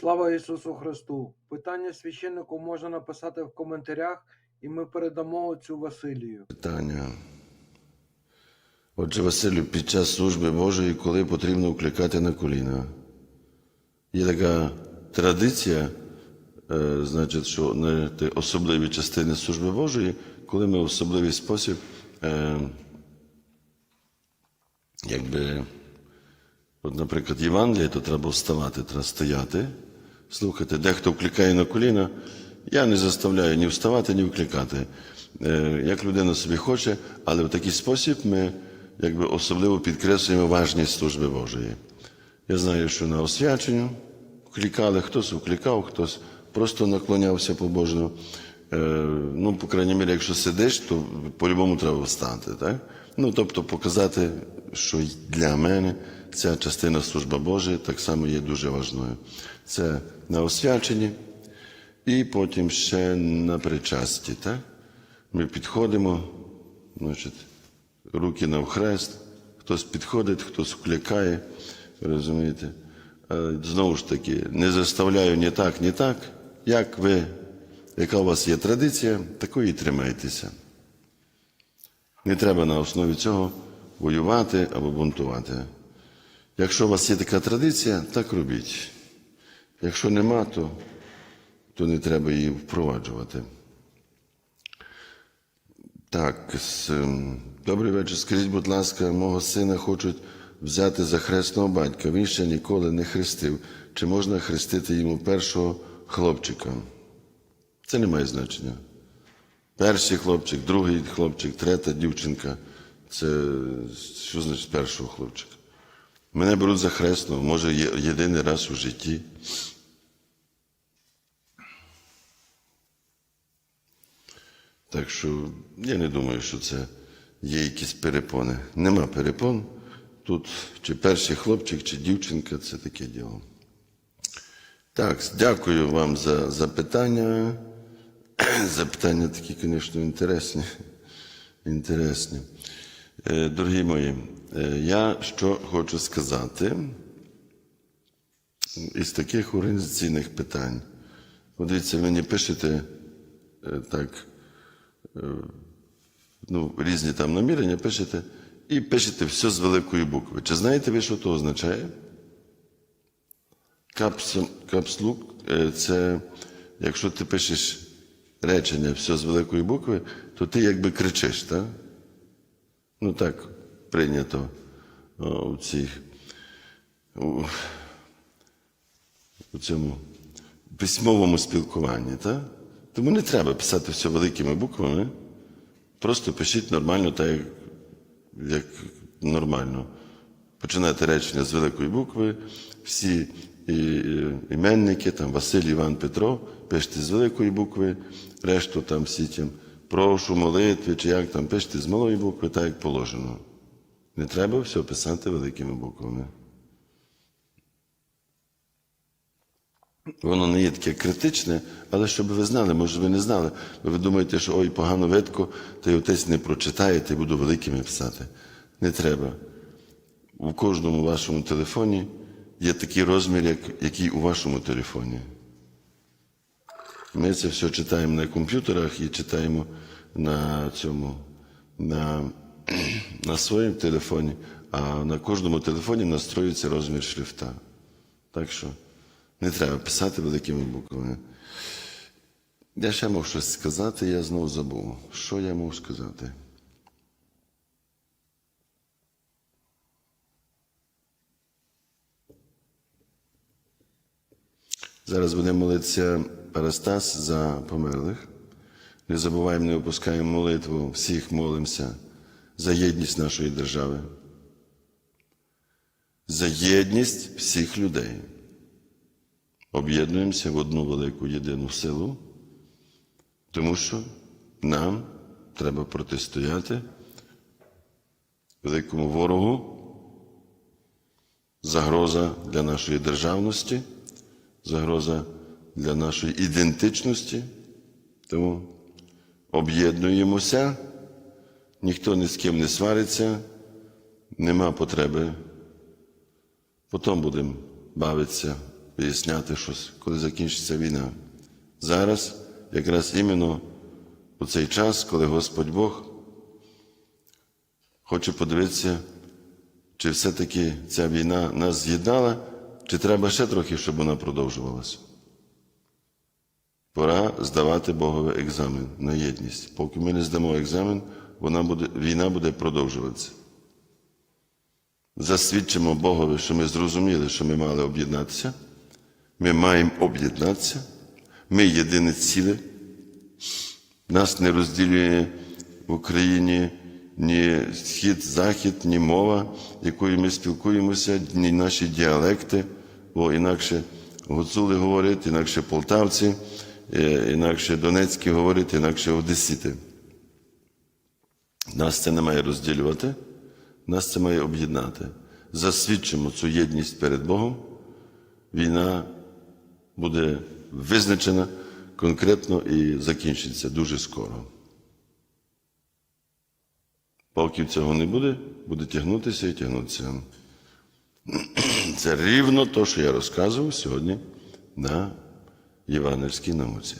Слава Ісусу Христу! Питання священнику можна написати в коментарях, і ми передамо цю Василію. Питання. Отже, Василю, під час служби Божої, коли потрібно вкликати на коліна, є така традиція, е, значить, що на особливі частини служби Божої, коли ми в особливий спосіб, е, якби, от, наприклад, Євангеліє, то треба вставати, треба стояти, слухати. Дехто вкликає на коліна. Я не заставляю ні вставати, ні вкликати. Е, Як людина собі хоче, але в такий спосіб ми якби особливо підкреслюємо важність служби Божої. Я знаю, що на освяченню вкликали, хтось вкликав, хтось просто наклонявся побожно. Е, Ну, по крайній мірі, якщо сидиш, то по-любому треба встати. Так? Ну, тобто показати, що для мене ця частина служби Божої так само є дуже важливою. Це на освяченні і потім ще на причасті. Так? Ми підходимо, значить, руки навхрест, хтось підходить, хтось вкликає, розумієте. Знову ж таки, не заставляю ні так, ні так. Як ви, яка у вас є традиція, такої тримайтеся. Не треба на основі цього воювати або бунтувати. Якщо у вас є така традиція, так робіть. Якщо нема, то, то не треба її впроваджувати. Так, з, ем, добрий вечір. Скажіть, будь ласка, мого сина хочуть взяти за хресного батька. Він ще ніколи не хрестив. Чи можна хрестити йому першого хлопчика? Це не має значення. Перший хлопчик, другий хлопчик, третя дівчинка. Це що значить першого хлопчика? Мене беруть за хресного, може, є- єдиний раз у житті. Так що я не думаю, що це є якісь перепони. Нема перепон. Тут чи перший хлопчик, чи дівчинка це таке діло. Так, дякую вам за запитання. Запитання такі, звісно, інтересні. інтересні. Е, Дорогі мої, е, я що хочу сказати із таких організаційних питань. Подивіться, мені пишете е, так, ну, різні там намірення пишете, і пишете все з великої букви. Чи знаєте ви, що то означає? Капс- Капслук це якщо ти пишеш речення все з великої букви, то ти якби кричиш, так? Ну так прийнято у цих у, у цьому письмовому спілкуванні, так? Тому не треба писати все великими буквами. Просто пишіть нормально, так як, як нормально. Починайте речення з великої букви, всі і, і, іменники, там Василь Іван Петро, пишете з великої букви, решту там всі тим прошу, молитви, чи як там пишете з малої букви, так як положено. Не треба все писати великими буквами. Воно не є таке критичне, але щоб ви знали, може ви не знали. Бо ви думаєте, що ой, погано видко, то й отець не прочитає, та буду великими писати. Не треба. У кожному вашому телефоні є такий розмір, як, який у вашому телефоні. Ми це все читаємо на комп'ютерах і читаємо на цьому, на, на своєму телефоні, а на кожному телефоні настроюється розмір шрифта. Так що не треба писати великими буквами. Я ще мав щось сказати, я знову забув. Що я мав сказати? Зараз будемо молитися Парастас за померлих. Не забуваємо, не опускаємо молитву, всіх молимося за єдність нашої держави, за єдність всіх людей. Об'єднуємося в одну велику єдину силу, тому що нам треба протистояти великому ворогу, загроза для нашої державності, загроза для нашої ідентичності. Тому об'єднуємося, ніхто ні з ким не свариться, нема потреби. Потім будемо бавитися виясняти щось, коли закінчиться війна. Зараз якраз іменно у цей час, коли Господь Бог хоче подивитися, чи все-таки ця війна нас з'єднала, чи треба ще трохи, щоб вона продовжувалася. Пора здавати Богові екзамен на єдність. Поки ми не здамо екзамен, вона буде, війна буде продовжуватися. Засвідчимо Богові, що ми зрозуміли, що ми мали об'єднатися. Ми маємо об'єднатися. Ми єдине ціле. Нас не розділює в Україні ні схід, захід, ні мова, якою ми спілкуємося, ні наші діалекти, бо інакше гуцули говорять, інакше полтавці, е, інакше донецькі говорять, інакше одесіти. Нас це не має розділювати, нас це має об'єднати. Засвідчимо цю єдність перед Богом. Війна буде визначена конкретно і закінчиться дуже скоро. Поки цього не буде, буде тягнутися і тягнутися. Це рівно те, що я розказував сьогодні на Євангельській науці.